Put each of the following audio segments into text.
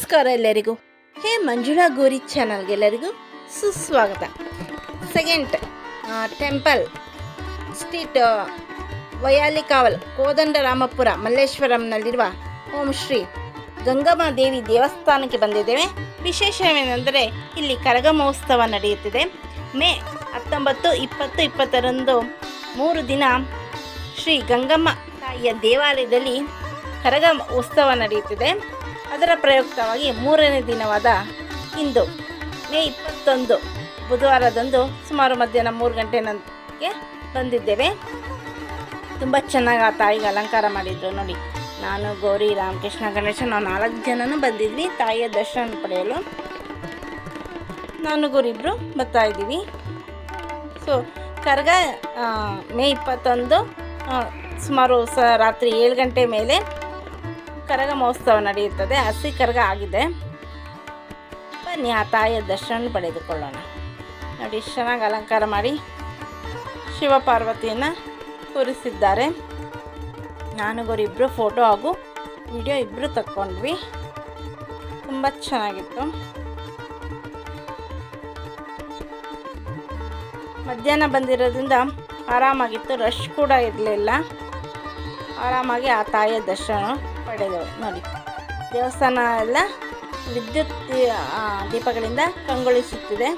ನಮಸ್ಕಾರ ಎಲ್ಲರಿಗೂ. ಹೇ ಮಂಜುಳಾ ಗೋರಿ ಚಾನಲ್ಗೆ ಎಲ್ಲರಿಗೂ ಸುಸ್ವಾಗತ. Second temple street Vyalikaval Kodandaramapura ಮಲ್ಲೇಶ್ವರಂನಲ್ಲಿರುವ Om Shri Gangamma Devi ದೇವಸ್ಥಾನಕ್ಕೆ ಬಂದಿದ್ದೇವೆ. ವಿಶೇಷವೇನೆಂದರೆ ಇಲ್ಲಿ ಕರಗ ಮಹೋತ್ಸವ ನಡೆಯುತ್ತಿದೆ. ಮೇ ಹತ್ತೊಂಬತ್ತು ಇಪ್ಪತ್ತು ಇಪ್ಪತ್ತರಂದು ಮೂರು ದಿನ ಶ್ರೀ ಗಂಗಮ್ಮ ತಾಯಿಯ ದೇವಾಲಯದಲ್ಲಿ ಕರಗ ಉತ್ಸವ ನಡೆಯುತ್ತಿದೆ. ಅದರ ಪ್ರಯುಕ್ತವಾಗಿ ಮೂರನೇ ದಿನವಾದ ಇಂದು, ಮೇ ಇಪ್ಪತ್ತೊಂದು, ಬುಧವಾರದಂದು ಸುಮಾರು ಮಧ್ಯಾಹ್ನ ಮೂರು ಗಂಟೆ ನಂತರಕ್ಕೆ ಬಂದಿದ್ದೇವೆ. ತುಂಬ ಚೆನ್ನಾಗಿ ಆ ತಾಯಿಗೆ ಅಲಂಕಾರ ಮಾಡಿದ್ರು ನೋಡಿ. ನಾನು, ಗೌರಿ, ರಾಮಕೃಷ್ಣ, ಗಣೇಶ, ನಾವು ನಾಲ್ಕು ಜನನೂ ಬಂದಿದ್ವಿ. ತಾಯಿಯ ದರ್ಶನ ಪಡೆಯಲು ನಾನು ಗುರಿಬ್ರು ಬರ್ತಾ ಇದ್ದೀವಿ. ಸೊ ಕರ್ಗ ಮೇ ಇಪ್ಪತ್ತೊಂದು ಸುಮಾರು ಸ, ರಾತ್ರಿ ಏಳು ಗಂಟೆ ಮೇಲೆ ಕರಗ ಮಹೋತ್ಸವ ನಡೆಯುತ್ತದೆ. ಹಸಿ ಕರಗ ಆಗಿದೆ. ಬನ್ನಿ, ಆ ತಾಯಿಯ ದರ್ಶನ ಪಡೆದುಕೊಳ್ಳೋಣ. ನೋಡಿ, ಚೆನ್ನಾಗಿ ಅಲಂಕಾರ ಮಾಡಿ ಶಿವ ಪಾರ್ವತಿಯನ್ನು ಕೂರಿಸಿದ್ದಾರೆ ಇಬ್ಬರು ಫೋಟೋ ಹಾಗೂ ವಿಡಿಯೋ ಇಬ್ಬರು ತಕ್ಕೊಂಡ್ವಿ. ತುಂಬ ಚೆನ್ನಾಗಿತ್ತು. ಮಧ್ಯಾಹ್ನ ಬಂದಿರೋದ್ರಿಂದ ಆರಾಮಾಗಿತ್ತು. ರಶ್ ಕೂಡ ಇರಲಿಲ್ಲ. ಆರಾಮಾಗಿ ಆ ತಾಯಿಯ ದರ್ಶನ ಪಡೆದೆವು. ನೋಡಿ. ದೇವಸ್ಥಾನ ಎಲ್ಲ ವಿದ್ಯುತ್ ದೀಪಗಳಿಂದ ಕಂಗೊಳಿಸುತ್ತಿದೆ.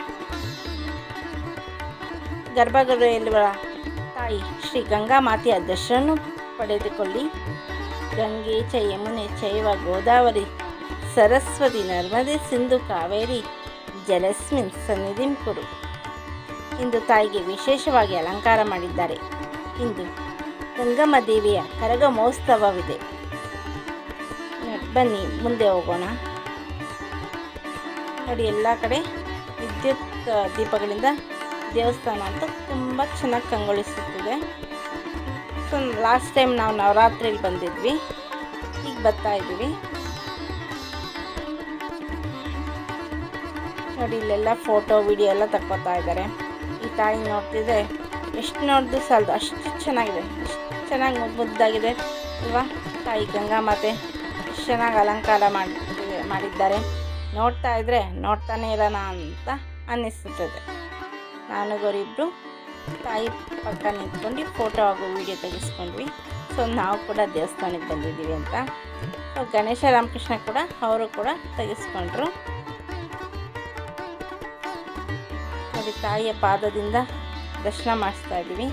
ಗರ್ಭಗುಡಿಯಲ್ಲಿರುವ ತಾಯಿ ಶ್ರೀ ಗಂಗಾ ಮಾತೆಯ ದರ್ಶನ ಪಡೆದುಕೊಳ್ಳಿ. ಗಂಗೆ ಚ ಯಮುನೆ ಚೈವ ಗೋದಾವರಿ ಸರಸ್ವತಿ ನರ್ಮದೆ ಸಿಂಧು ಕಾವೇರಿ ಜಲಸ್ಮಿನ್ ಸನ್ನಿಧಿಂ ಕುರು. ಇಂದು ತಾಯಿಗೆ ವಿಶೇಷವಾಗಿ ಅಲಂಕಾರ ಮಾಡಿದ್ದಾರೆ. ಇಂದು ಗಂಗಮ್ಮ ದೇವಿಯ ಕರಗ ಮಹೋತ್ಸವವಿದೆ ಬನ್ನಿ, ಮುಂದೆ ಹೋಗೋಣ. ನೋಡಿ, ಎಲ್ಲ ಕಡೆ ವಿದ್ಯುತ್ ದೀಪಗಳಿಂದ ದೇವಸ್ಥಾನ ಅಂತ ತುಂಬ ಚೆನ್ನಾಗಿ ಕಂಗೊಳಿಸುತ್ತಿದೆ. ಸೊ ಲಾಸ್ಟ್ ಟೈಮ್ ನಾವು ನವರಾತ್ರಿಯಲ್ಲಿ ಬಂದಿದ್ವಿ. ಈಗ ಬರ್ತಾ ಇದ್ದೀವಿ. ನೋಡಿ, ಇಲ್ಲೆಲ್ಲ ಫೋಟೋ ವಿಡಿಯೋ ಎಲ್ಲ ತಕ್ಕೋತಾ ಇದ್ದಾರೆ. ಈ ತಾಯಿ ನೋಡ್ತಿದ್ರೆ ಎಷ್ಟು ನೋಡಿದ್ರು ಸಾಲದು, ಅಷ್ಟು ಚೆನ್ನಾಗಿದೆ. ಎಷ್ಟು ಚೆನ್ನಾಗಿ ಮುದ್ದು ಮುದ್ದಾಗಿದೆ ಅಲ್ವಾ? ತಾಯಿ ಗಂಗಾ ಮಾತೆ. ಎಷ್ಟು ಚೆನ್ನಾಗಿ ಅಲಂಕಾರ ಮಾಡಿ, ಮಾಡಿದ್ದಾರೆ. ನೋಡ್ತಾ ಇದ್ದರೆ ನೋಡ್ತಾನೆ ಇರೋಣ ಅಂತ ಅನ್ನಿಸುತ್ತದೆ ನಾನು ಗೌರಿಬ್ರು ತಾಯಿ ಪಕ್ಕ ನಿಂತ್ಕೊಂಡು ಫೋಟೋ ಹಾಗೂ ವಿಡಿಯೋ ತೆಗೆಸ್ಕೊಂಡ್ವಿ. ಸೊ ನಾವು ಕೂಡ ದೇವಸ್ಥಾನಕ್ಕೆ ಬಂದಿದ್ದೀವಿ ಅಂತ. ಸೊ ಗಣೇಶ ರಾಮಕೃಷ್ಣ ಕೂಡ, ಅವರು ಕೂಡ ತೆಗೆಸ್ಕೊಂಡ್ರು. ಅದು ತಾಯಿಯ ಪಾದದಿಂದ ದರ್ಶನ ಮಾಡಿಸ್ತಾ ಇದ್ದೀವಿ.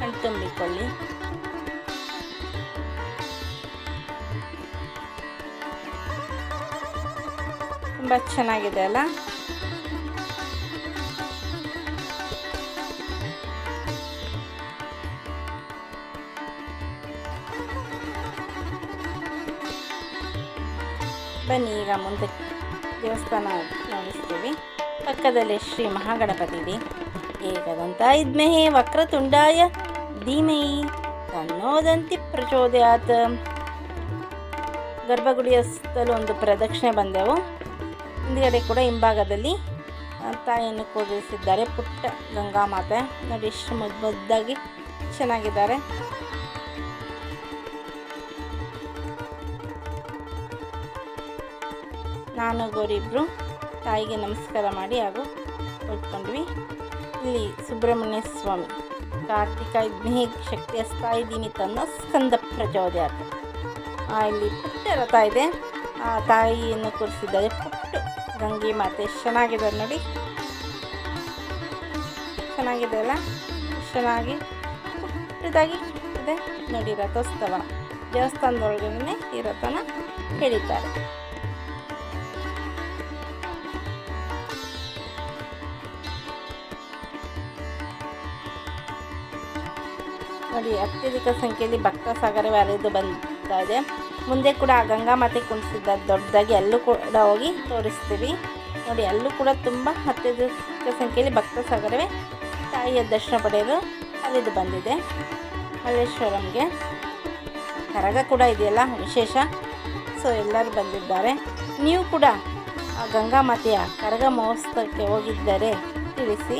ಕಣ್ ತುಂಬ ಚೆನ್ನಾಗಿದೆ ಅಲ್ಲ? ಬನ್ನಿ, ಈಗ ಮುಂದೆ ದೇವಸ್ಥಾನ ನೋಡಿಸ್ತೀವಿ. ಪಕ್ಕದಲ್ಲಿ ಶ್ರೀ ಮಹಾಗಣಪತಿ ಇದೆ. ಏಕದಂತ ವಕ್ರ ವಕ್ರತುಂಡಾಯ ಧೀಮಹಿ ತನ್ನೋದಂತಿ ಪ್ರಚೋದಯಾತ್. ಗರ್ಭಗುಡಿಯ ಸುತ್ತಲೂ ಒಂದು ಪ್ರದಕ್ಷಿಣೆ ಬಂದೆವು. ಹಿಂದ್ಗಡೆ ಕೂಡ ಹಿಂಭಾಗದಲ್ಲಿ ತಾಯಿಯನ್ನು ಕೂಡಿಸಿದ್ದಾರೆ ಪುಟ್ಟ ಗಂಗಾ ಮಾತೆ. ನೋಡಿ, ಎಷ್ಟು ಮುದ್ದು ಮುದ್ದಾಗಿ ಚೆನ್ನಾಗಿದ್ದಾರೆ. ನಾನು ಗೌರಿಬ್ರು ತಾಯಿಗೆ ನಮಸ್ಕಾರ ಮಾಡಿ ಹಾಗೂ ಉಟ್ಕೊಂಡ್ವಿ ಇಲ್ಲಿ ಸುಬ್ರಹ್ಮಣ್ಯ ಸ್ವಾಮಿ, ಕಾರ್ತಿಕ ಜ್ಞೇ ಶಕ್ತಿ ಸ್ಥಾಯಿ ತನ್ನ ಸ್ಕಂದ ಪ್ರಚೋದಯ ಇಲ್ಲಿ ಪುಟ್ಟ ರಥ ಇದೆ. ಆ, ತಾಯಿಯನ್ನು ಕೂರಿಸಿದ್ದಾರೆ ಮತ್ತೆ ಮಾತೆ ಚೆನ್ನಾಗಿದೆ ನೋಡಿ. ಚೆನ್ನಾಗಿದೆ ಅಲ್ಲ? ಚೆನ್ನಾಗಿ ಇದಾಗಿ ಇದೆ ನೋಡಿ, ರಥೋತ್ಸವ. ದೇವಸ್ಥಾನದೊಳಗಡೆ ಈ ರಥನ ಹೇಳಿದ್ದಾರೆ ನೋಡಿ, ಅತ್ಯಧಿಕ ಸಂಖ್ಯೆಯಲ್ಲಿ ಭಕ್ತ ಸಾಗರವೇ ವ್ಯಾಲಿದು ಬಂದ ಮುಂದೆ ಕೂಡ ಆ ಗಂಗಾ ಮಾತೆ ದೊಡ್ಡದಾಗಿ ಅಲ್ಲೂ ಕೂಡ ಹೋಗಿ ತೋರಿಸ್ತೀವಿ. ನೋಡಿ, ಅಲ್ಲೂ ಕೂಡ ತುಂಬ ಅತ್ಯಧಿಕ ಸಂಖ್ಯೆಯಲ್ಲಿ ಭಕ್ತ ಸಾಗರವೇ ತಾಯಿಯ ದರ್ಶನ ಪಡೆಯಲು ಅಲ್ಲಿದ್ದು ಬಂದಿದೆ. ಮಲ್ಲೇಶ್ವರಂಗೆ ಕರಗ ಕೂಡ ಇದೆಯಲ್ಲ, ವಿಶೇಷ. ಸೊ ಎಲ್ಲರೂ ಬಂದಿದ್ದಾರೆ. ನೀವು ಕೂಡ ಆ ಗಂಗಾ ಮಾತೆಯ ಕರಗ ಮಹೋತ್ಸವಕ್ಕೆ ಹೋಗಿದ್ದರೆ ತಿಳಿಸಿ.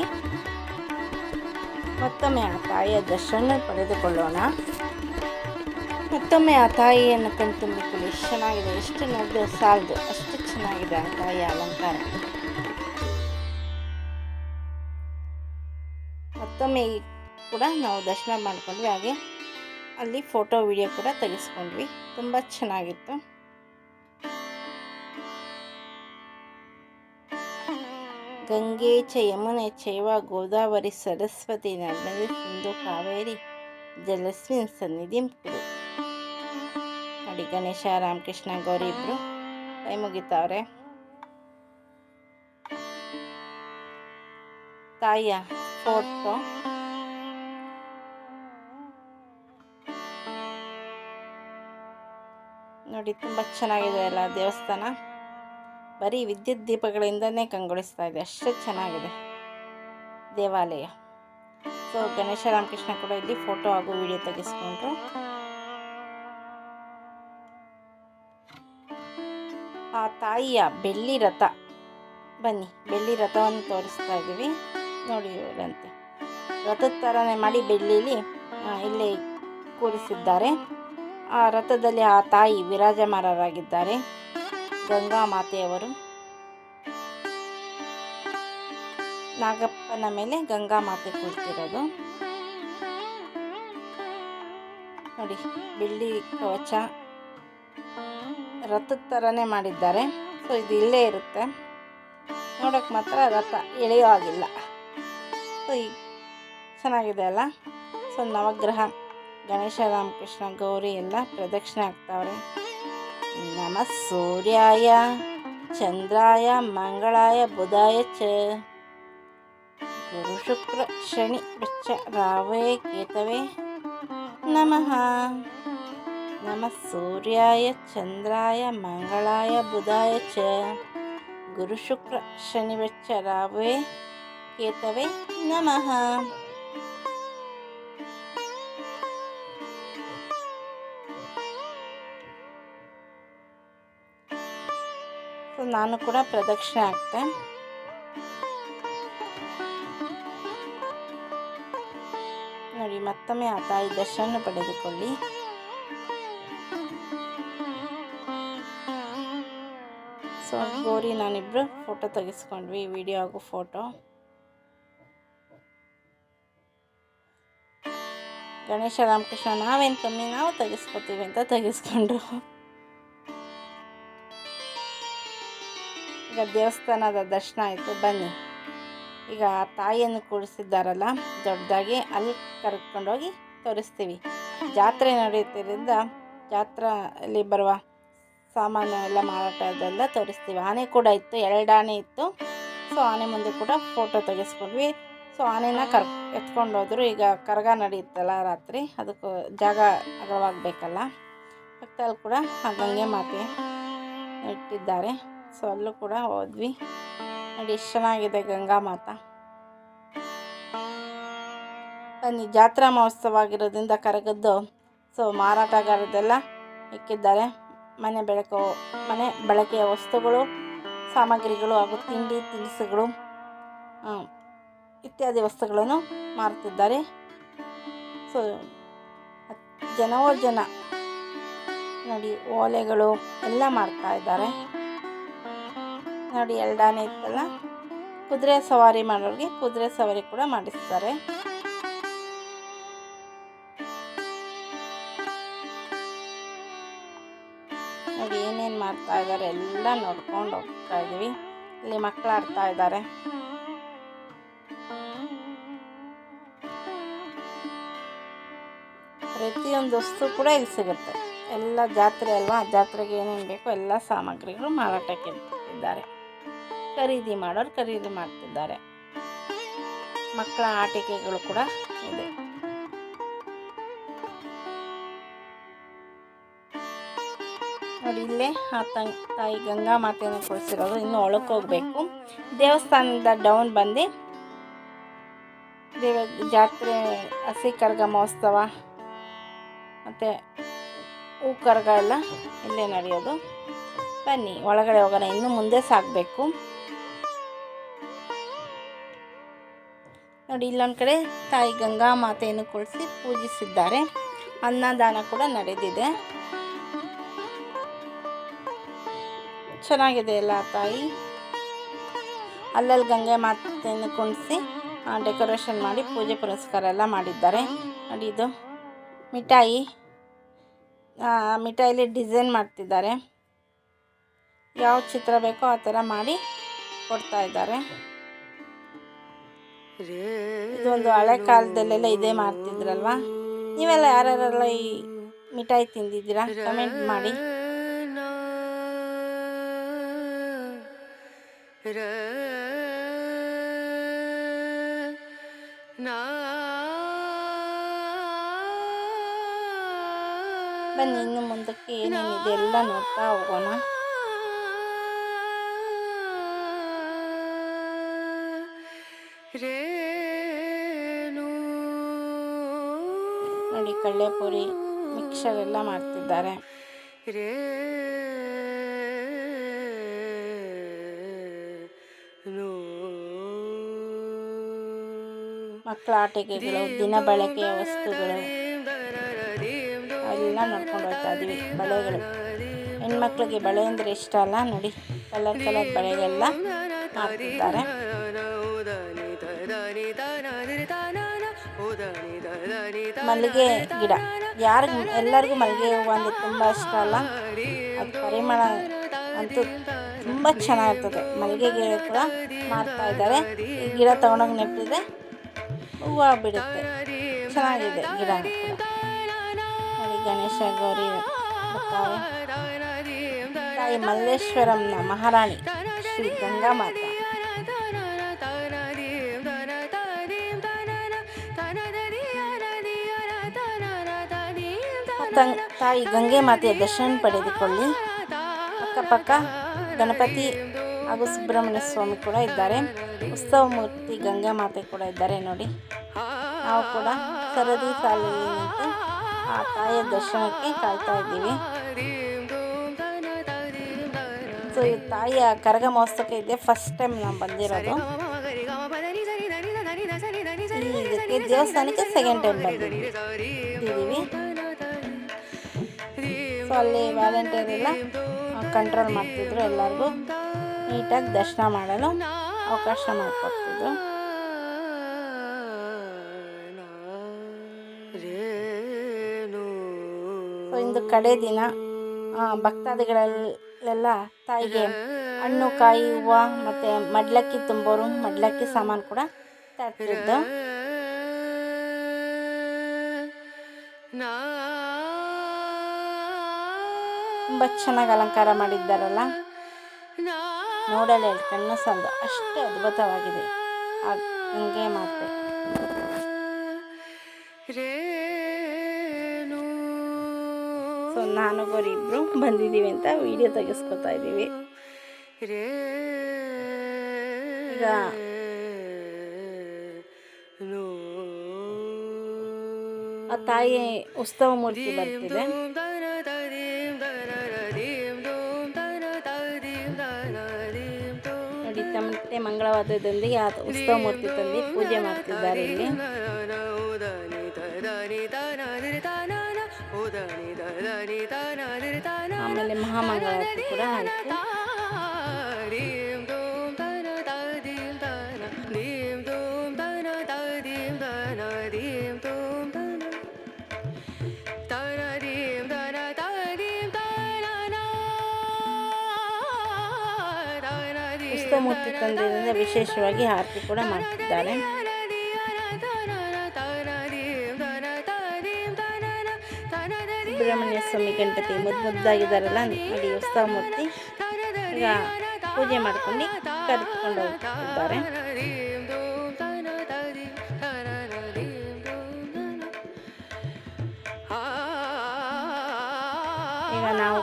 ಮತ್ತೊಮ್ಮೆ ಆ ತಾಯಿಯ ದರ್ಶನ ಪಡೆದುಕೊಳ್ಳೋಣ. ಮತ್ತೊಮ್ಮೆ ಆ ತಾಯಿಯನ್ನು ಕಣ್ತುಂಬಿಕೊಳ್ಳಿ ಎಷ್ಟು ಚೆನ್ನಾಗಿದೆ. ಎಷ್ಟು ನೋಡಿದ್ರೆ ಸಾಲದು. ಅಷ್ಟು ಚೆನ್ನಾಗಿದೆ ಆ ತಾಯಿಯ ಅಲಂಕಾರ. ಮತ್ತೊಮ್ಮೆ ಕೂಡ ನಾವು ದರ್ಶನ ಮಾಡಿಕೊಂಡ್ವಿ. ಹಾಗೆ ಅಲ್ಲಿ ಫೋಟೋ, ವಿಡಿಯೋ ಕೂಡ ತೆಗೆಸ್ಕೊಂಡ್ವಿ. ತುಂಬ ಚೆನ್ನಾಗಿತ್ತು. ಗಂಗೆ ಚ ಯಮುನೆ ಚೈವ ಗೋದಾವರಿ ಸರಸ್ವತಿ ನರ್ಮದೆ ಸಿಂಧು ಕಾವೇರಿ ಜಲಸ್ಮಿನ್ ಸನ್ನಿಧಿಂ ನೋಡಿ ಗಣೇಶ, ರಾಮಕೃಷ್ಣ ಗೌರಿ ಇಬ್ರು ಕೈ ಮುಗಿತಾವ್ರೆ ತಾಯಿಯ ಫೋಟೋ. ನೋಡಿ, ತುಂಬ ಚೆನ್ನಾಗಿದೆ ಅಲ್ಲ ದೇವಸ್ಥಾನ. ಬರೀ ವಿದ್ಯುತ್ ದೀಪಗಳಿಂದನೇ ಕಂಗೊಳಿಸ್ತಾ ಇದೆ. ಅಷ್ಟು ಚೆನ್ನಾಗಿದೆ ದೇವಾಲಯ. ಸೊ ಗಣೇಶ, ರಾಮಕೃಷ್ಣ ಕೂಡ ಇಲ್ಲಿ ಫೋಟೋ ಹಾಗೂ ವಿಡಿಯೋ ತೆಗೆಸ್ಕೊಂಡ್ರು. ಆ ತಾಯಿಯ ಬೆಳ್ಳಿ ರಥ. ಬನ್ನಿ, ಬೆಳ್ಳಿ ರಥವನ್ನು ತೋರಿಸ್ತಾ ಇದ್ದೀವಿ. ನೋಡಿ ಇವರಂತೆ. ರಥದ ಥರನೇ ಮಾಡಿ ಬೆಳ್ಳಿಲಿ ಇಲ್ಲಿ ಕೂರಿಸಿದ್ದಾರೆ. ಆ ರಥದಲ್ಲಿ ಆ ತಾಯಿ ವಿರಾಜಮಾರರಾಗಿದ್ದಾರೆ ಗಂಗಾ ಮಾತೆಯವರು. ನಾಗಪ್ಪನ ಮೇಲೆ ಗಂಗಾ ಮಾತೆ ಕುಳಿತಿರೋದು ನೋಡಿ, ಬೆಳ್ಳಿ ಕವಚ. ರಥದ ಥರನೇ ಮಾಡಿದ್ದಾರೆ. ಸೊ ಇದು ಇಲ್ಲೇ ಇರುತ್ತೆ. ನೋಡೋಕ್ಕೆ ಮಾತ್ರ ರಥ ಎಳೆಯೋ ಆಗಿಲ್ಲ ಸೊ ಈ ಚೆನ್ನಾಗಿದೆ ಅಲ್ಲ? ಸೊ ನವಗ್ರಹ ಗಣೇಶ ರಾಮಕೃಷ್ಣ ಗೌರಿ ಎಲ್ಲ ಪ್ರದಕ್ಷಿಣೆ ಆಗ್ತಾವ್ರೆ. ನಮ ಸೂರ್ಯಾಯ ಚಂದ್ರಾಯ, ಮಂಗಳಾಯ, ಬುಧಾಯ ಚ. ಗುರು ಶುಕ್ರ, ಶನಿ ಪೃಚ್ಛ ರಾವೇ, ಕೇತವೇ ನಮಃ. ನಮ ಸೂರ್ಯಾಯ, ಚಂದ್ರಾಯ, ಮಂಗಳಾಯ, ಬುಧಾಯ ಚ. ಗುರು ಶುಕ್ರ ಶನಿ ಬೆಚ್ಚ ರಾವೇ ಕೇತವೇ ನಮಃ. ನಾನು ಕೂಡ ಪ್ರದಕ್ಷಿಣೆ ಆಗ್ತೆ ನೋಡಿ, ಮತ್ತೊಮ್ಮೆ ಆ ತಾಯಿ ದರ್ಶನ ಪಡೆದುಕೊಳ್ಳಿ. ಸೊ ಗೌರಿ ನಾನಿಬ್ರು ಫೋಟೋ ತೆಗೆಸ್ಕೊಂಡ್ವಿ, ವಿಡಿಯೋ ಹಾಗೂ ಫೋಟೋ. ಗಣೇಶ, ರಾಮಕೃಷ್ಣ, ನಾವೇನು ಕಮ್ಮಿ, ನಾವು ತೆಗೆಸ್ಕೊತೀವಿ ಅಂತ ತೆಗೆಸ್ಕೊಂಡ್ರು. ಈಗ ದೇವಸ್ಥಾನದ ದರ್ಶನ ಆಯಿತು, ಬನ್ನಿ. ಈಗ ತಾಯಿಯನ್ನು ಕೂಡಿಸಿದ್ದಾರಲ್ಲ ದೊಡ್ಡದಾಗಿ ಅಲ್ಲಿ ಕರ್ಕೊಂಡೋಗಿ ತೋರಿಸ್ತೀವಿ. ಜಾತ್ರೆ ನಡೆಯುತ್ತಿದ್ದರಿಂದ ಜಾತ್ರೆಯಲ್ಲಿ ಬರುವ ಸಾಮಾನು ಎಲ್ಲ ಮಾರಾಟದೆಲ್ಲ ತೋರಿಸ್ತೀವಿ. ಆನೆ ಕೂಡ ಇತ್ತು, ಎರಡು ಆನೆ ಇತ್ತು. ಸೊ, ಆನೆ ಮುಂದೆ ಕೂಡ ಫೋಟೋ ತೆಗೆಸ್ಕೊಂಡ್ವಿ. ಸೊ, ಆನೆನ ಕರ್ ಎತ್ಕೊಂಡು ಹೋದ್ರು ಈಗ ಕರಗ ನಡೆಯುತ್ತಲ್ಲ ರಾತ್ರಿ, ಅದಕ್ಕೂ ಜಾಗ ಅಗಲವಾಗಬೇಕಲ್ಲ. ಪಕ್ಕದಲ್ಲಿ ಕೂಡ ಗಂಗೆ ಮಾತೆ ಇಟ್ಟಿದ್ದಾರೆ. ಸೊ, ಅಲ್ಲೂ ಕೂಡ ಹೋದ್ವಿ. ನೋಡಿ, ಎಷ್ಟು ಚೆನ್ನಾಗಿದೆ ಗಂಗಾ ಮಾತ. ಬನ್ನಿ, ಜಾತ್ರಾ ಮಹೋತ್ಸವ ಆಗಿರೋದ್ರಿಂದ ಕರಗದ್ದು. ಸೊ ಮಾರಾಟಗಾರದೆಲ್ಲ ಇಕ್ಕಿದ್ದಾರೆ. ಮನೆ ಬೆಳಕು, ಮನೆ ಬಳಕೆಯ ವಸ್ತುಗಳು, ಸಾಮಗ್ರಿಗಳು ಹಾಗೂ ತಿಂಡಿ, ತಿನಿಸುಗಳು ಇತ್ಯಾದಿ ವಸ್ತುಗಳನ್ನು ಮಾರುತ್ತಿದ್ದಾರೆ. ಸೊ ಜನವೋ ಜನ ನೋಡಿ, ಓಲೆಗಳು ಎಲ್ಲ ಮಾಡ್ತಾ ಇದ್ದಾರೆ. ನೋಡಿ, ಎರಡಾನೆ ಇತ್ತಲ್ಲ, ಕುದುರೆ ಸವಾರಿ ಮಾಡೋರಿಗೆ ಕುದುರೆ ಸವಾರಿ ಕೂಡ ಮಾಡಿಸ್ತಾರೆ. ಮಾಡ್ತಾ ಇದ್ದಾರೆ, ಎಲ್ಲ ನೋಡ್ಕೊಂಡು ಹೋಗ್ತಾ ಇದ್ದೀವಿ. ಇಲ್ಲಿ ಮಕ್ಕಳು ಆಡ್ತಾ ಇದ್ದಾರೆ. ಪ್ರತಿಯೊಂದು ವಸ್ತು ಕೂಡ ಇಲ್ಲಿ ಸಿಗುತ್ತೆ. ಎಲ್ಲ ಜಾತ್ರೆ ಅಲ್ವಾ, ಜಾತ್ರೆಗೆ ಏನೇನು ಬೇಕೋ ಎಲ್ಲ ಸಾಮಗ್ರಿಗಳು ಮಾರಾಟಕ್ಕೆ ಇದ್ದಾರೆ ಖರೀದಿ ಮಾಡೋರು ಖರೀದಿ ಮಾಡ್ತಿದ್ದಾರೆ. ಮಕ್ಕಳ ಆಟಿಕೆಗಳು ಕೂಡ ಇದೆ. ಇಲ್ಲೇ ಆ ತಾಯಿ ಗಂಗಾ ಮಾತೆಯನ್ನು ಕೊಡಿಸಿರೋದು ಇನ್ನು ಒಳಕ್ಕೆ ಹೋಗಬೇಕು. ದೇವಸ್ಥಾನದ ಡೌನ್ ಬಂದು ದೇವ, ಜಾತ್ರೆ, ಹಸಿ ಕರ್ಗ ಮಹೋತ್ಸವ ಮತ್ತು ಹೂ ಕರ್ಗ ಎಲ್ಲ ಇಲ್ಲೇ ನಡೆಯೋದು. ಬನ್ನಿ, ಒಳಗಡೆ ಹೋಗೋಣ. ಇನ್ನು ಮುಂದೆ ಸಾಗಬೇಕು. ನೋಡಿ, ಇಲ್ಲೊಂದು ಕಡೆ ತಾಯಿ ಗಂಗಾ ಮಾತೆಯನ್ನು ಕೊಡಿಸಿ ಪೂಜಿಸಿದ್ದಾರೆ. ಅನ್ನದಾನ ಕೂಡ ನಡೆದಿದೆ. ಚೆನ್ನಾಗಿದೆ ಎಲ್ಲ ತಾಯಿ. ಅಲ್ಲಲ್ಲಿ ಗಂಗೆ ಮಾತೆಯನ್ನು ಕುಣಿಸಿ ಡೆಕೋರೇಷನ್ ಮಾಡಿ ಪೂಜೆ ಪುರಸ್ಕಾರ ಎಲ್ಲ ಮಾಡಿದ್ದಾರೆ. ನೋಡಿ ಇದು ಮಿಠಾಯಿ. ಮಿಠಾಯಿಲಿ ಡಿಸೈನ್ ಮಾಡ್ತಿದ್ದಾರೆ. ಯಾವ ಚಿತ್ರ ಬೇಕೋ ಆ ಥರ ಮಾಡಿ ಕೊಡ್ತಾ ಇದ್ದಾರೆ. ಇದೊಂದು ಹಳೆ ಕಾಲದಲ್ಲೆಲ್ಲ ಇದೇ ಮಾಡ್ತಿದ್ರಲ್ವಾ? ನೀವೆಲ್ಲ ಯಾರ್ಯಾರೆಲ್ಲ ಈ ಮಿಠಾಯಿ ತಿಂದಿದ್ದೀರಾ? ಕಮೆಂಟ್ ಮಾಡಿ. ಬನ್ನಿ ಇನ್ನು ಮುಂದಕ್ಕೆ ಏನೇನಿದೆ ಎಲ್ಲ ನೋಡ್ತಾ ಹೋಗೋಣ ನೋಡಿ ಕಳ್ಳೆಪುರಿ ಮಿಕ್ಸರ್ ಎಲ್ಲ ಮಾಡ್ತಿದ್ದಾರೆ ಮಕ್ಕಳ ಆಟಿಕೆಗಳು ದಿನ ಬಳಕೆಯ ವಸ್ತುಗಳು. ಎಲ್ಲ ನೋಡ್ಕೊಂಡು ಹೋಗ್ತಾ ಬಳೆಗಳು. ಹೆಣ್ಮಕ್ಳಿಗೆ ಬಳೆ ಅಂದರೆ ಇಷ್ಟ ಅಲ್ಲ, ನೋಡಿ. ಕಲರ್ ಕಲರ್ ಬಳೆಗೆಲ್ಲ ಹಾಕ್ತಾರೆ ಮಲ್ಲಿಗೆ ಗಿಡ. ಯಾರಿಗೂ, ಎಲ್ಲರಿಗೂ ಮಲ್ಲಿಗೆ ಹೂವು ಅಂದರೆ ತುಂಬ ಇಷ್ಟ ಅಲ್ಲ. ಅದು ಪರಿಮಳ ಅಂತೂ ತುಂಬ ಚೆನ್ನಾಗಿರ್ತದೆ. ಮಲ್ಲಿಗೆ ಕೂಡ ಮಾಡ್ತಾ ಇದ್ದಾರೆ. ಈ ಗಿಡ ತೊಗೊಂಡೋಗಿ ನೆಟ್ಟಿದ್ರೆ ಹೂವು ಬಿಡುತ್ತೆ ಚೆನ್ನಾಗಿದೆ ಗಿಡ. ನೋಡಿ ಗಣೇಶ ಗೌರಿ ತಾಯಿ ಮಲ್ಲೇಶ್ವರಂನ ಮಹಾರಾಣಿ ಶ್ರೀ ಗಂಗಾ ಮಾತಾ ತಾಯಿ ಗಂಗೆ ಮಾತೆಯ ದರ್ಶನ ಪಡೆದುಕೊಳ್ಳಿ. ಅಕ್ಕಪಕ್ಕ ಗಣಪತಿ ಹಾಗೂ ಸುಬ್ರಹ್ಮಣ್ಯ ಸ್ವಾಮಿ ಕೂಡ ಇದ್ದಾರೆ. ಉತ್ಸವ ಮೂರ್ತಿ ಗಂಗಾ ಮಾತೆ ಕೂಡ ಇದ್ದಾರೆ ನೋಡಿ. ನಾವು ಕೂಡ ಸರದಿ ಸಾಲಿನಲ್ಲಿ ಆ ತಾಯಿಯ ದರ್ಶನಕ್ಕೆ ಕಾಯ್ತಾ ಇದ್ದೀವಿ. ಸೊ ಈ ತಾಯಿಯ ಕರಗ ಮಹೋತ್ಸವಕ್ಕೆ ಇದೆ ಫಸ್ಟ್ ಟೈಮ್ ನಾವು ಬಂದಿರೋದು. ಇದಕ್ಕೆ ದೇವಸ್ಥಾನಕ್ಕೆ ಸೆಕೆಂಡ್ ಟೈಮ್ ಬಂದಿದ್ದೀವಿ. ಸೊ ಅಲ್ಲಿ ವ್ಯಾಲೆಂಟೈನ್ ಎಲ್ಲ ಕಂಟ್ರೋಲ್ ಮಾಡ್ತಿದ್ರು ಎಲ್ಲರಿಗೂ. ನೀಟಾಗಿ ದರ್ಶನ ಮಾಡಲು ಅವಕಾಶ ಮಾಡಿಕೊಡ್ತಿದ್ರು. ಇಂದು ಕಡೆ ದಿನ ಭಕ್ತಾದಿಗಳಲ್ಲೆಲ್ಲ ತಾಯಿಗೆ ಹಣ್ಣು, ಕಾಯಿ, ಹೂವು, ಮತ್ತು ಮಡ್ಲಕ್ಕಿ ತುಂಬೋರು, ಮಡ್ಲಕ್ಕಿ ಸಾಮಾನು ಕೂಡ ತರ್ತಿದ್ದು. ತುಂಬ ಚೆನ್ನಾಗಿ ಅಲಂಕಾರ ಮಾಡಿದ್ದಾರಲ್ಲ. ನೋಡಲೇ ಕಣ್ಣು ಸಾಲದು ಅಷ್ಟು ಅದ್ಭುತವಾಗಿದೆ. ಹಂಗೆ ಮಾತ್ರ ಮಾತೆ ಸೊ ನಾನು ಇಬ್ಬರು ಬಂದಿದ್ದೀವಿ ಅಂತ ವಿಡಿಯೋ ತೆಗೆಸ್ಕೊತಾ ಇದ್ದೀವಿ. ಈಗ ಆ ತಾಯಿ ಉತ್ಸವ ಮೂರ್ತಿ ಬರ್ತಿದೆ. ಮಂಗಳವಾದ್ಯದೊಂದಿಗೆ ಆ ಉತ್ಸವ ಮೂರ್ತಿ ತಂದು ಪೂಜೆ ಮಾಡ್ತಿದ್ದಾರೆ ಇಲ್ಲಿ. ಆಮೇಲೆ ಮಹಾಮಂಗಳಾರತಿ ಕೂಡ ಆಯಿತು. ಉತ್ಸವ ಮೂರ್ತಿ ತಂದಿದ್ದರಿಂದ ವಿಶೇಷವಾಗಿ ಆರತಿ ಕೂಡ ಮಾಡ್ತಿದ್ದಾರೆ ಸುಬ್ರಹ್ಮಣ್ಯ ಸ್ವಾಮಿ ಗಣಪತಿ ಮುದ್ದು ಮುದ್ದಾಗಿದ್ದಾರಲ್ಲ ನೋಡಿ ಉತ್ಸವ ಮೂರ್ತಿ ಈಗ ಪೂಜೆ ಮಾಡ್ಕೊಂಡು ಕರೆದುಕೊಂಡು ಹೋಗ್ತಾರೆ ಈಗ ನಾವು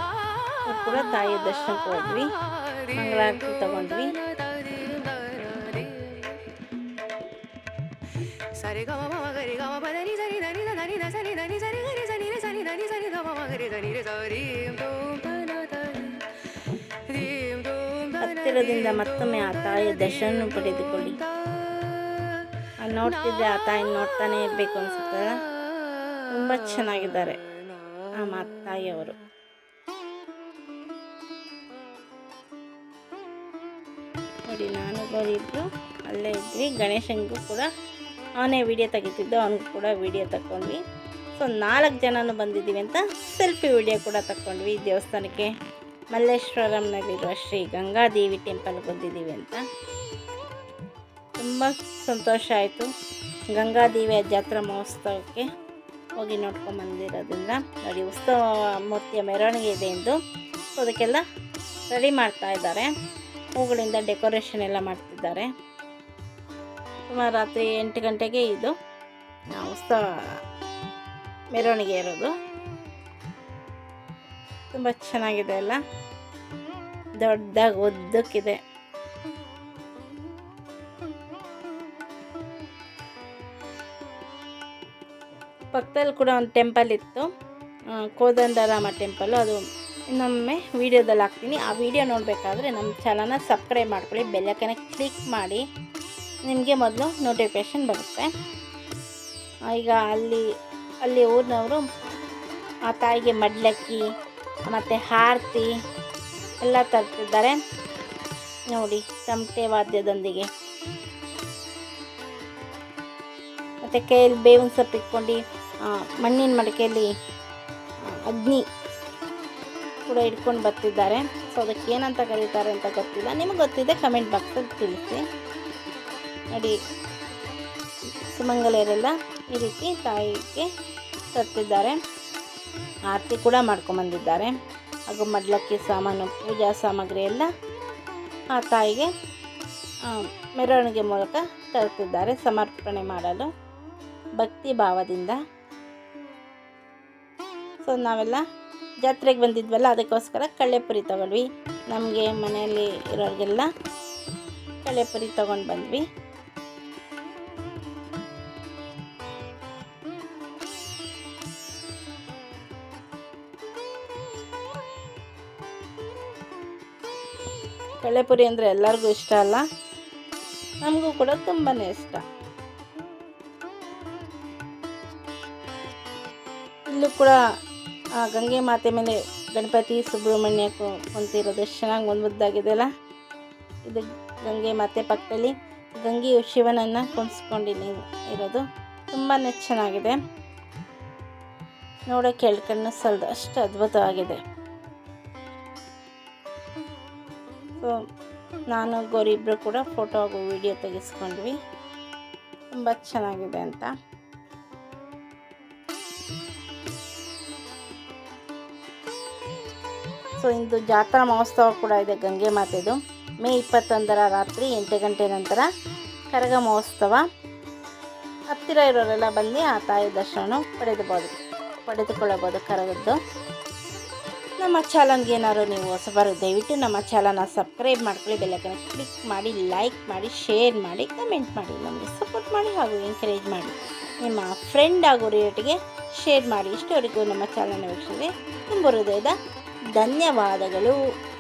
ಕೂಡ ತಾಯಿ ದರ್ಶನಕ್ಕೆ ಹೋದ್ವಿ. ಮಂಗಳಾರತಿ ತಗೊಂಡ್ವಿ ಸರಿ ಗಮ ಮಮ ಗರಿ ಗಮ ಪದ ಸರಿ ಧನಿ ಧನಿ ದ ಸರಿ ಧನಿ ಸರಿ ಗರಿ ಸನಿ ರೆ ಸನಿ ಧನಿ ಸರಿ ಗಮ ಮಮ ಗರಿ ಧನಿ ರೆ ಸರಿ ಹತ್ತಿರದಿಂದ ಮತ್ತೊಮ್ಮೆ ಆ ತಾಯಿಯ ದರ್ಶನ ಪಡೆದುಕೊಳ್ಳಿ ಆ ನೋಡ್ತಿದ್ರೆ ಆ ತಾಯಿ ನೋಡ್ತಾನೆ ಇರಬೇಕು ಅನ್ಸುತ್ತ ತುಂಬ ಚೆನ್ನಾಗಿದ್ದಾರೆ ಆ ಮಾತಾಯಿಯವರು ನೋಡಿ, ನಾನು ಇಬ್ಬರು ಅಲ್ಲೇ ಇದ್ವಿ. ಗಣೇಶನಿಗೂ ಕೂಡ ಅವನೇ ವಿಡಿಯೋ ತೆಗಿತಿದ್ದು ಅವನಿಗೂ ಕೂಡ ವಿಡಿಯೋ ತಗೊಂಡ್ವಿ ಸೊ ನಾಲ್ಕು ಜನನೂ ಬಂದಿದ್ದೀವಿ ಅಂತ ಸೆಲ್ಫಿ ವಿಡಿಯೋ ಕೂಡ ತಗೊಂಡ್ವಿ ದೇವಸ್ಥಾನಕ್ಕೆ. ಮಲ್ಲೇಶ್ವರಂನಲ್ಲಿರುವ ಶ್ರೀ ಗಂಗಾದೇವಿ ಟೆಂಪಲ್ಗೆ ಬಂದಿದ್ದೀವಿ ಅಂತ. ತುಂಬ ಸಂತೋಷ ಆಯಿತು. ಗಂಗಾದೇವಿಯ ಜಾತ್ರಾ ಮಹೋತ್ಸವಕ್ಕೆ ಹೋಗಿ ನೋಡ್ಕೊಂಡು ಬಂದಿರೋದ್ರಿಂದ. ನೋಡಿ, ಉತ್ಸವ ಮೂರ್ತಿಯ ಮೆರವಣಿಗೆ ಇದೆ ಎಂದು. ಸೊ ಅದಕ್ಕೆಲ್ಲ ರೆಡಿ ಮಾಡ್ತಾ ಇದ್ದಾರೆ. ಹೂಗಳಿಂದ ಡೆಕೋರೇಷನ್ ಎಲ್ಲ ಮಾಡ್ತಿದ್ದಾರೆ. ಸುಮಾರು ರಾತ್ರಿ ಎಂಟು ಗಂಟೆಗೆ ಇದು. ಉತ್ಸವ ಮೆರವಣಿಗೆ ಇರೋದು. ತುಂಬ ಚೆನ್ನಾಗಿದೆ ಎಲ್ಲ ದೊಡ್ಡದಾಗಿ ಉದ್ದಕ್ಕಿದೆ ಪಕ್ಕದಲ್ಲಿ ಕೂಡ ಒಂದು ಟೆಂಪಲ್ ಇತ್ತು. ಕೋದಂಡರಾಮ ಟೆಂಪಲ್ಲು ಅದು ಇನ್ನೊಮ್ಮೆ ವೀಡಿಯೋದಲ್ಲಿ ಹಾಕ್ತೀನಿ. ಆ ವಿಡಿಯೋ ನೋಡಬೇಕಾದ್ರೆ ನಮ್ಮ ಚಾನಲ್ನ ಸಬ್ಸ್ಕ್ರೈಬ್ ಮಾಡ್ಕೊಳ್ಳಿ ಬೆಲ್ಲಕ್ಕನೆ ಕ್ಲಿಕ್ ಮಾಡಿ, ನಿಮಗೆ ಮೊದಲು ನೋಟಿಫಿಕೇಷನ್ ಬರುತ್ತೆ. ಈಗ ಅಲ್ಲಿ ಅಲ್ಲಿ ಊರಿನವರು ಆ ತಾಯಿಗೆ ಮಡ್ಲಕ್ಕಿ, ಮತ್ತು ಆರತಿ ಎಲ್ಲ ತರ್ತಿದ್ದಾರೆ. ನೋಡಿ ತಮಟೆ ವಾದ್ಯದೊಂದಿಗೆ. ಮತ್ತು ಕೈಯಲ್ಲಿ ಬೇವಿನ ಸೊಪ್ಪು ಇಟ್ಕೊಂಡು ಮಣ್ಣಿನ ಮಡಿಕೆಯಲ್ಲಿ ಅಗ್ನಿ ಕೂಡ ಇಟ್ಕೊಂಡು ಬರ್ತಿದ್ದಾರೆ. ಸೊ ಅದಕ್ಕೆ ಏನಂತ ಕರೀತಾರೆ ಅಂತ ಗೊತ್ತಿಲ್ಲ. ನಿಮಗೆ ಗೊತ್ತಿದೆ ಕಮೆಂಟ್ ಬಾಕ್ಸಲ್ಲಿ ತಿಳಿಸಿ. ನೋಡಿ ಸುಮಂಗಲೆಯರೆಲ್ಲ ಈ ರೀತಿ ತಾಯಿಗೆ ತರ್ತಿದ್ದಾರೆ. ಆರತಿ ಕೂಡ ಮಾಡ್ಕೊಂಬಂದಿದ್ದಾರೆ ಹಾಗೂ ಮಡ್ಲಕ್ಕಿ ಸಾಮಾನು, ಪೂಜಾ ಸಾಮಗ್ರಿ ಎಲ್ಲ ಆ ತಾಯಿಗೆ ಮೆರವಣಿಗೆ ಮೂಲಕ ತರುತ್ತಿದ್ದಾರೆ ಸಮರ್ಪಣೆ ಮಾಡಲು ಭಕ್ತಿ ಭಾವದಿಂದ. ಸೊ ನಾವೆಲ್ಲ ಜಾತ್ರೆಗೆ ಬಂದಿದ್ವಲ್ಲ, ಅದಕ್ಕೋಸ್ಕರ ಕಳ್ಳೆಪುರಿ ತೊಗೊಂಡ್ವಿ. ನಮಗೆ ಮನೆಯಲ್ಲಿ ಇರೋರಿಗೆಲ್ಲ ಕಳ್ಳೆಪುರಿ ತೊಗೊಂಡು ಬಂದ್ವಿ. ಕಳ್ಳೆಪುರಿ ಅಂದರೆ ಎಲ್ಲರಿಗೂ ಇಷ್ಟ ಅಲ್ಲ? ನಮಗೂ ಕೂಡ ತುಂಬಾ ಇಷ್ಟ. ಇಲ್ಲೂ ಕೂಡ ಗಂಗೆ ಮಾತೆ ಮೇಲೆ ಗಣಪತಿ ಸುಬ್ರಹ್ಮಣ್ಯ ಕುಂತಿರೋದು ಎಷ್ಟು ಚೆನ್ನಾಗಿ ಮುದ್ದಾಗಿದೆಯಲ್ಲ ಇದು ಗಂಗೆ ಮಾತೆ ಪಕ್ಕದಲ್ಲಿ ಗಂಗೆಯು ಶಿವನನ್ನು ಕುಣಿಸ್ಕೊಂಡಿನಿ ಇರೋದು ತುಂಬಾ ಚೆನ್ನಾಗಿದೆ. ನೋಡೋಕ್ಕೆ ಎರಡು ಕಣ್ಣು ಸಲ್ದು ಅಷ್ಟು ಅದ್ಭುತವಾಗಿದೆ. ಸೊ ನಾನು ಗೌರಿಬ್ರು ಕೂಡ ಫೋಟೋ ಹಾಗೂ ವಿಡಿಯೋ ತೆಗೆಸ್ಕೊಂಡ್ವಿ. ತುಂಬ ಚೆನ್ನಾಗಿದೆ ಅಂತ. ಸೊ, ಇಂದು ಜಾತ್ರಾ ಮಹೋತ್ಸವ ಕೂಡ ಇದೆ ಗಂಗೆ ಮಾತೆದು. ಮೇ ಇಪ್ಪತ್ತೊಂದರ ರಾತ್ರಿ ಎಂಟು ಗಂಟೆ ನಂತರ ಕರಗ ಮಹೋತ್ಸವ. ಹತ್ತಿರ ಇರೋರೆಲ್ಲ ಬಂದು ಆ ತಾಯಿ ದರ್ಶನ ಪಡೆದಬೋದು, ಪಡೆದುಕೊಳ್ಳಬಹುದು ಕರಗದ್ದು. ನಮ್ಮ ಚಾನಲ್ಗೆ ಏನಾದ್ರು ನೀವು ಹೊಸಬರು ದಯವಿಟ್ಟು ನಮ್ಮ ಚಾನಲ್ನ ಸಬ್ಸ್ಕ್ರೈಬ್ ಮಾಡ್ಕೊಳ್ಳಿ ಬೆಲ್ಲಕ್ಕನ್ನು ಕ್ಲಿಕ್ ಮಾಡಿ, ಲೈಕ್ ಮಾಡಿ, ಶೇರ್ ಮಾಡಿ, ಕಮೆಂಟ್ ಮಾಡಿ, ನಮಗೆ ಸಪೋರ್ಟ್ ಮಾಡಿ ಹಾಗೂ ಎಂಕರೇಜ್ ಮಾಡಿ. ನಿಮ್ಮ ಫ್ರೆಂಡ್ ಹಾಗೂ ರೇಟಿಗೆ ಶೇರ್ ಮಾಡಿ, ಇಷ್ಟವರೆಗೂ ನಮ್ಮ ಚಾನಲ್ನ ವೀಕ್ಷಿಸಿ ತುಂಬ ಹೃದಯದ ಧನ್ಯವಾದಗಳು.